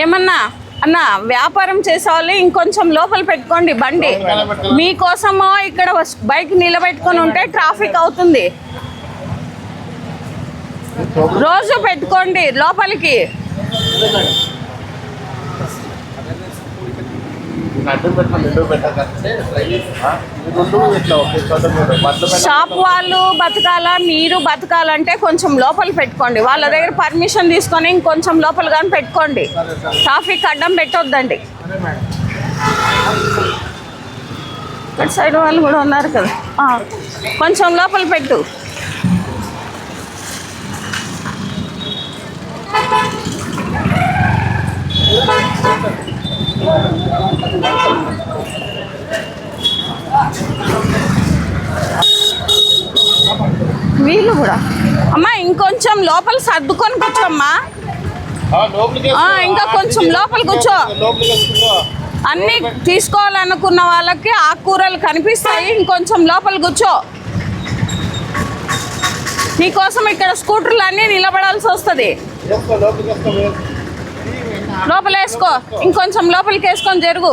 ఏమన్నా? అన్న వ్యాపారం చేసేవాళ్ళు ఇంకొంచెం లోపల పెట్టుకోండి బండి. మీకోసమో ఇక్కడ బైక్ నిలబెట్టుకొని ఉంటే ట్రాఫిక్ అవుతుంది. రోజు పెట్టుకోండి లోపలికి అడ్డం పెట్టండి రెండు పెట్టకంటే రెండు ఇట్లా ఒకే చోట మీరు బట్టలు పెట్ట- షాప్ వాళ్ళు బతకాలా మీరు బతకాలంటే కొంచెం లోపల పెట్టుకోండి. వాళ్ళ దగ్గర పర్మిషన్ తీసుకొని ఇంకొంచెం లోపల కానీ పెట్టుకోండి. ట్రాఫిక్ అడ్డం పెట్టొద్దండి. అటు సైడ్ వాళ్ళు కూడా ఉన్నారు కదా. కొంచెం లోపల పెట్టు. వీళ్ళు కూడా. అమ్మా ఇంకొంచెం లోపల సర్దుకొని కూర్చోమ్మా. ఇంకా కొంచెం లోపల కూర్చో. అన్నీ తీసుకోవాలనుకున్న వాళ్ళకి ఆకుకూరలు కనిపిస్తాయి. ఇంకొంచెం లోపల కూర్చో. నీకోసం ఇక్కడ స్కూటర్లు అన్నీ నిలబడాల్సి వస్తుంది వేసుకో, లోపలికి వేసుకో, వేసుకో. లోపల వేసుకో ఇంకొంచెం లోపలికి వేసుకొని జరుగు.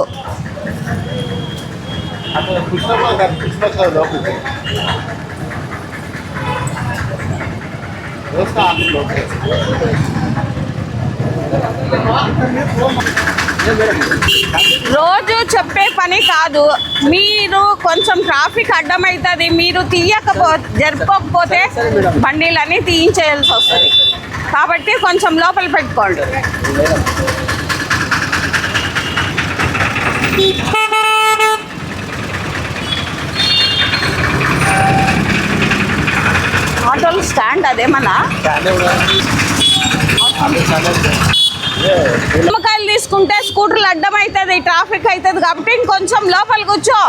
రోజు చెప్పే పని కాదు. మీరు కొంచెం ట్రాఫిక్ అడ్డమవుతుంది మీరు తీయకపో జరుపుకోకపోతే బండిలన్నీ తీయించేయాల్సి వస్తుంది. కాబట్టి కొంచెం లోపల పెట్టుకోండి. ఆటోలు స్టాండ్ అదేమన్నా అదే నిమ్మకాయలు తీసుకుంటే స్కూటర్లు అడ్డం అవుతుంది ట్రాఫిక్ అవుతుంది కాబట్టి ఇంకొంచెం లోపల కూర్చో.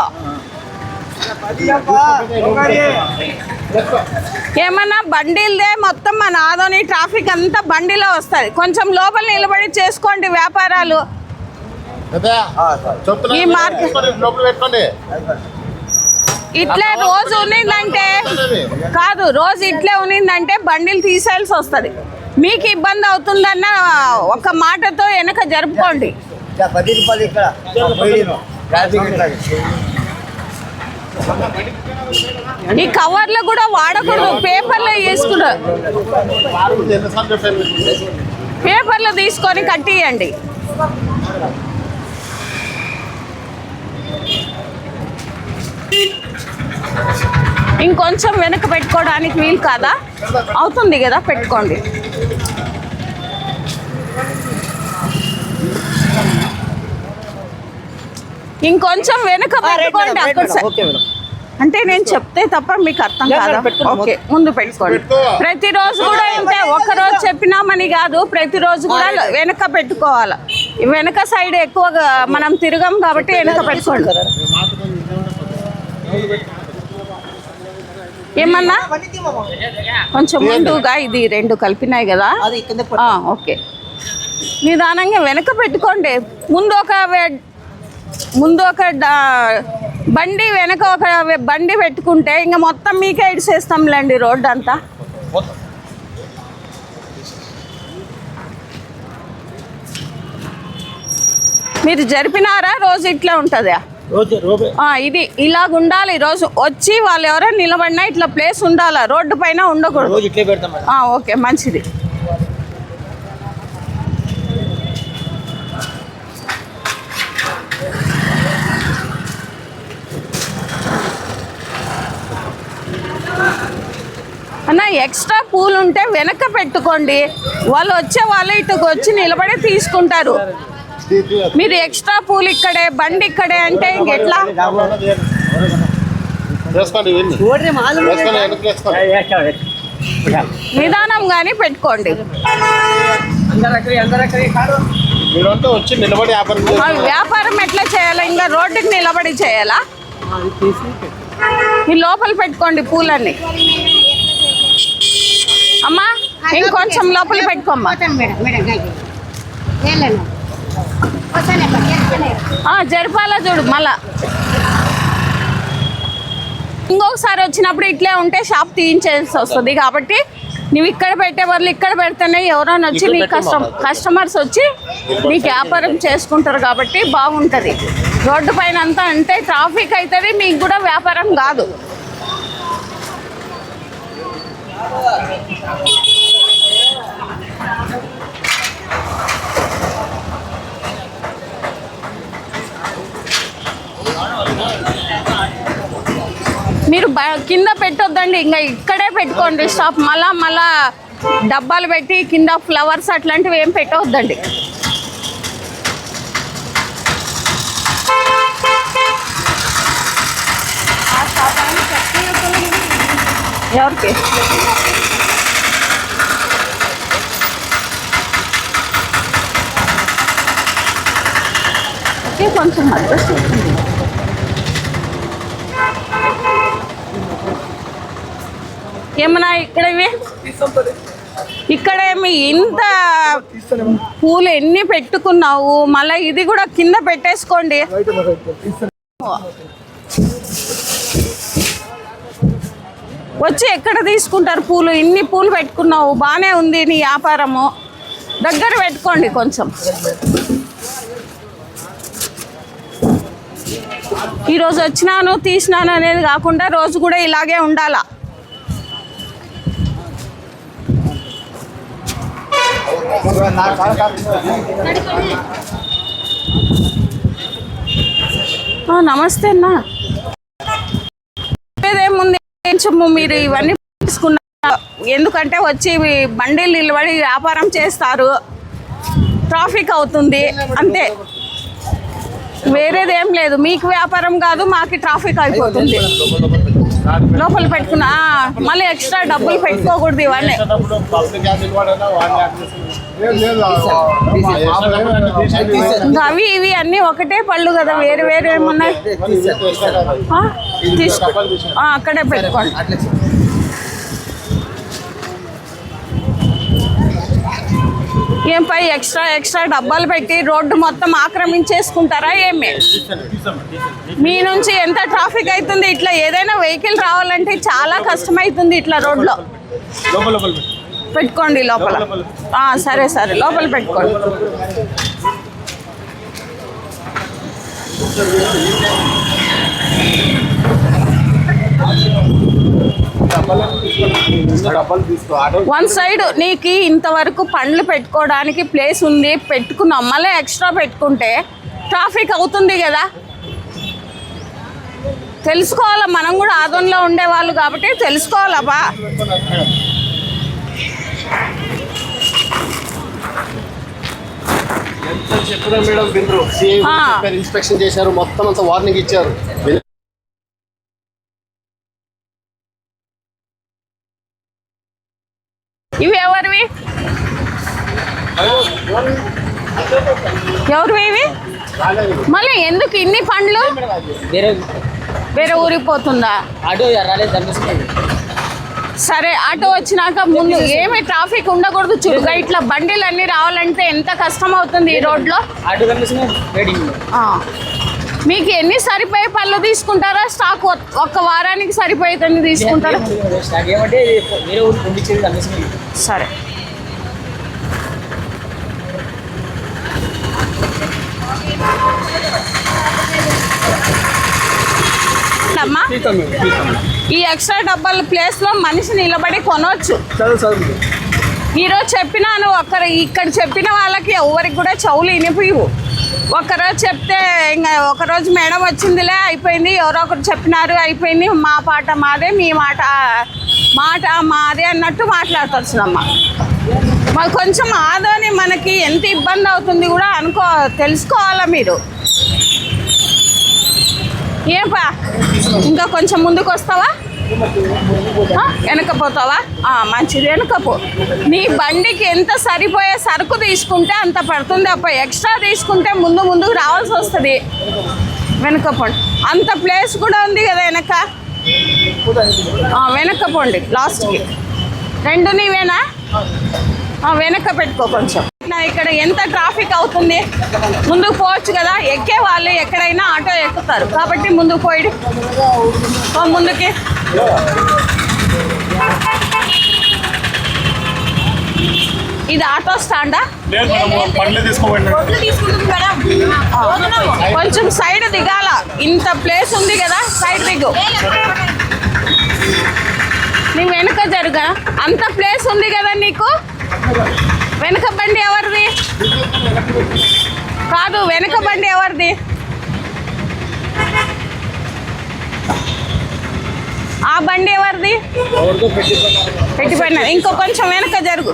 ఏమన్నా బండిల్దే మొత్తం మన ఆదోని ట్రాఫిక్ అంతా బండిలో వస్తుంది. కొంచెం లోపల నిలబడి చేసుకోండి వ్యాపారాలు. ఈ మార్కెట్- ఇట్లే రోజు ఉన్నిందంటే కాదు రోజు ఇట్లే ఉన్నిందంటే బండిలు తీసేయాల్సి వస్తుంది. మీకు ఇబ్బంది అవుతుందన్న ఒక మాటతో వెనక జరుపుకోండి ఇంకా పది రూపాయలు ఇక్కడ పోయిను. ట్రాఫిక్ ఉంటుంది. ఈ కవర్లు కూడా వాడకూడదు. పేపర్లో వేసుకున్నారు వారు పేపర్లు తీసుకొని కట్టియండి. ఇంకొంచెం వెనక పెట్టుకోవడానికి వీలు కాదా? అవుతుంది కదా పెట్టుకోండి. ఇంకొంచెం వెనక పెట్టుకోండి అక్కడ. అంటే నేను చెప్తే తప్ప మీకు అర్థం కాదా. ఓకే ముందు పెట్టుకోండి. పెట్టుకో. ప్రతిరోజు కూడా ఇంతే ఒక రోజు చెప్పినామని కాదు ప్రతిరోజు కూడా వెనక పెట్టుకోవాలి? ఈ వెనక సైడ్ ఎక్కువగా మనం తిరగం కాబట్టి వెనక పెట్టుకోండి. ఏమన్నా. కొంచెం ముందుగా ఇది రెండు కలిపినాయి కదా? ఓకే. నిదానంగా వెనక పెట్టుకోండి. ముందు ఒక వె- ముందు ఒక బండి వెనక ఒక బండి పెట్టుకుంటే ఇంకా మొత్తం మీకే ఇడిసేస్తాంలేండి రోడ్డు అంతా. మీరు జరిపినారా? రోజు ఇట్లా ఉంటుందా? ఇది ఇలాగ ఉండాలి. రోజు వచ్చి వాళ్ళు ఎవరైనా నిలబడినా ఇట్లా ప్లేస్ ఉండాలా? రోడ్డు పైన ఉండకూడదు. ఓకే మంచిది. అన్న ఎక్స్ట్రా పూలు ఉంటే వెనక పెట్టుకోండి. వాళ్ళు వచ్చే వాళ్ళు ఇటుకు వచ్చి నిలబడి తీసుకుంటారు. మీరు ఎక్స్ట్రా పూలు ఇక్కడే బండి ఇక్కడే అంటే ఇంకెట్లా నిదానం కానీ పెట్టుకోండి. వ్యాపారం ఎట్లా చేయాలా? ఇంకా రోడ్డుకి నిలబడి చేయాలా? ఈ లోపల పెట్టుకోండి పూలన్నీ. అమ్మా ఇంకొంచెం లోపల పెట్టుకోమ్మా. జరిపాలా చూడు మళ్ళా. ఇంకొకసారి వచ్చినప్పుడు ఇట్లే ఉంటే షాప్ తీయించేసి వస్తుంది కాబట్టి నువ్వు ఇక్కడ పెట్టే బదులు ఇక్కడ పెడితేనే ఎవరైనా వచ్చి నీ కస్టమర్ కస్టమర్స్ వచ్చి నీకు వ్యాపారం చేసుకుంటారు కాబట్టి బాగుంటుంది. రోడ్డు పైన అంతా అంటే ట్రాఫిక్ అవుతుంది మీకు కూడా వ్యాపారం కాదు. మీరు బ- కింద పెట్టొద్దండి. ఇంకా ఇక్కడే పెట్టుకోండి స్టాప్. మళ్ళా మళ్ళా డబ్బాలు పెట్టి కింద ఫ్లవర్స్ అట్లాంటివి ఏం పెట్టవద్దండి ఎవరికి? కొంచెం అడ్జస్ట్ అవుతుంది ఏమన్నా ఇక్కడ ఇవి ఇక్కడ ఏమి ఇంత పూలు ఎన్ని పెట్టుకున్నావు? మళ్ళీ ఇది కూడా కింద పెట్టేసుకోండి. వచ్చి ఎక్కడ తీసుకుంటారు పూలు? ఇన్ని పూలు పెట్టుకున్నావు. బాగానే ఉంది నీ వ్యాపారము. దగ్గర పెట్టుకోండి కొంచెం. ఈరోజు వచ్చినాను తీసినాను అనేది కాకుండా రోజు కూడా ఇలాగే ఉండాలా? నమస్తే అన్నా. ఏముంది కొంచెము మీరు ఇవన్నీ తీసుకున్నారు ఎందుకంటే వచ్చి బండిలు నిలబడి వ్యాపారం చేస్తారు. ట్రాఫిక్ అవుతుంది అంతే. వేరేది ఏం లేదు. మీకు వ్యాపారం కాదు మాకు ట్రాఫిక్ అయిపోతుంది. లోపల పెట్టుకున్నా మళ్ళీ ఎక్స్ట్రా డబ్బులు పెట్టుకోకూడదు ఇవన్నీ. అవి ఇవి అన్నీ ఒకటే పళ్ళు కదా వేరు వేరు ఏమున్నాయి? అక్కడే పెట్టుకోండి. ఏం పై ఎక్స్ట్రా ఎక్స్ట్రా డబ్బాలు పెట్టి రోడ్డు మొత్తం ఆక్రమించేసుకుంటారా ఏమి? మీ నుంచి ఎంత ట్రాఫిక్ అవుతుంది? ఇట్లా ఏదైనా వెహికల్ రావాలంటే చాలా కష్టమవుతుంది ఇట్లా రోడ్లో. పెట్టుకోండి లోపల. సరే సరే. లోపల పెట్టుకోండి. Thank you. వన్ సైడ్ నీకు ఇంతవరకు పండ్లు పెట్టుకోవడానికి ప్లేస్ ఉంది. పెట్టుకున్నాం మళ్ళీ ఎక్స్ట్రా పెట్టుకుంటే ట్రాఫిక్ అవుతుంది కదా. తెలుసుకోవాలా? మనం కూడా ఆదంలో ఉండేవాళ్ళు కాబట్టి తెలుసుకోవాలబ్బా ఇన్స్పెక్షన్ చేశారు మొత్తం అంతా వార్నింగ్ ఇచ్చారు విన- ఇవి ఎవరివి ఎవరివి ఇవి. మళ్ళీ ఎందుకు ఇన్ని పండ్లు? వేరే వేరే ఊరికి పోతుందా? ఆటో రాలేదు కనిపిస్తుంది సరే ఆటో వచ్చినాక ముందు ఏమి ట్రాఫిక్ ఉండకూడదు చురుగా ఇట్లా బండిలు అన్ని రావాలంటే ఎంత కష్టం అవుతుంది ఈ రోడ్లో? మీకు ఎన్ని సరిపోయే పళ్ళు తీసుకుంటారా స్టాక్ ఒక్క వారానికి సరిపోయేదని తీసుకుంటారా. సరే. అమ్మా ఈ ఎక్స్ట్రా డబ్బాల ప్లేస్లో మనిషి నిలబడి కొనవచ్చు ఈరోజు చెప్పినాను ఒక్కర ఇక్కడ చెప్పిన వాళ్ళకి ఎవరికి కూడా చెవులు వినిపివు ఒకరోజు చెప్తే ఇంకా ఒకరోజు మేడం వచ్చిందిలే అయిపోయింది. ఎవరో ఒకరు చెప్పినారు అయిపోయింది. మా పాట మాదే మీ మాట మాట మాదే అన్నట్టు మాట్లాడుతున్నామ్మా మాకు కొంచెం ఆదోని మనకి ఎంత ఇబ్బంది అవుతుంది కూడా అనుకో తెలుసుకోవాలా మీరు? ఏపా? ఇంకా కొంచెం ముందుకు వస్తావా వెనకపోతావా? మంచిది వెనకపో. నీ బండికి ఎంత సరిపోయే సరుకు తీసుకుంటే అంత పడుతుంది. అప్ప ఎక్స్ట్రా తీసుకుంటే ముందు ముందుకు రావాల్సి వస్తుంది. వెనకపోండి. అంత ప్లేస్ కూడా ఉంది కదా వెనక? వెనకపోండి లాస్ట్కి. రెండు నీవేనా? వెనక పెట్టుకో కొంచెం. ఇక్కడ ఎంత ట్రాఫిక్ అవుతుంది? ముందుకు పోవచ్చు కదా? ఎక్కే వాళ్ళు ఎక్కడైనా ఆటో ఎక్కుతారు. కాబట్టి ముందుకు పోయి ముందుకి. ఇది ఆటో స్టాండా? కొంచెం సైడ్ దిగాల. ఇంత ప్లేస్ ఉంది కదా సైడ్ దిగు. నీ వెనుక జరుగా. అంత ప్లేస్ ఉంది కదా నీకు? వెనుక బండి ఎవరిది? కాదు వెనుక బండి ఎవరిది? ఆ బండి ఎవరిది? పెట్టిపోయినా. ఇంకో కొంచెం వెనుక జరుగు.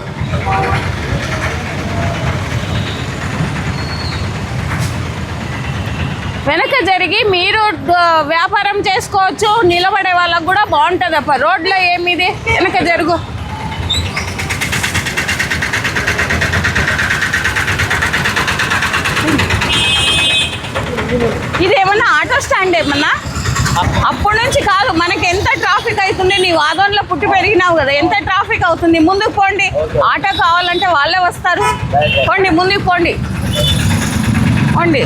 వెనక జరిగి మీరు వ్యాపారం చేసుకోవచ్చు. నిలబడే వాళ్ళకు కూడా బాగుంటుంది అప్ప రోడ్లో ఏమిది? వెనక జరుగు ఇది ఏమన్నా ఆటో స్టాండ్ ఏమన్నా? అప్పటి నుంచి కాదు మనకి ఎంత ట్రాఫిక్ అవుతుంది నీ వాదనలో పుట్టి పెరిగినావు కదా ఎంత ట్రాఫిక్ అవుతుంది? ముందుకు పోండి. ఆటో కావాలంటే వాళ్ళే వస్తారు. పోండి ముందుకు పోండి. పోండి.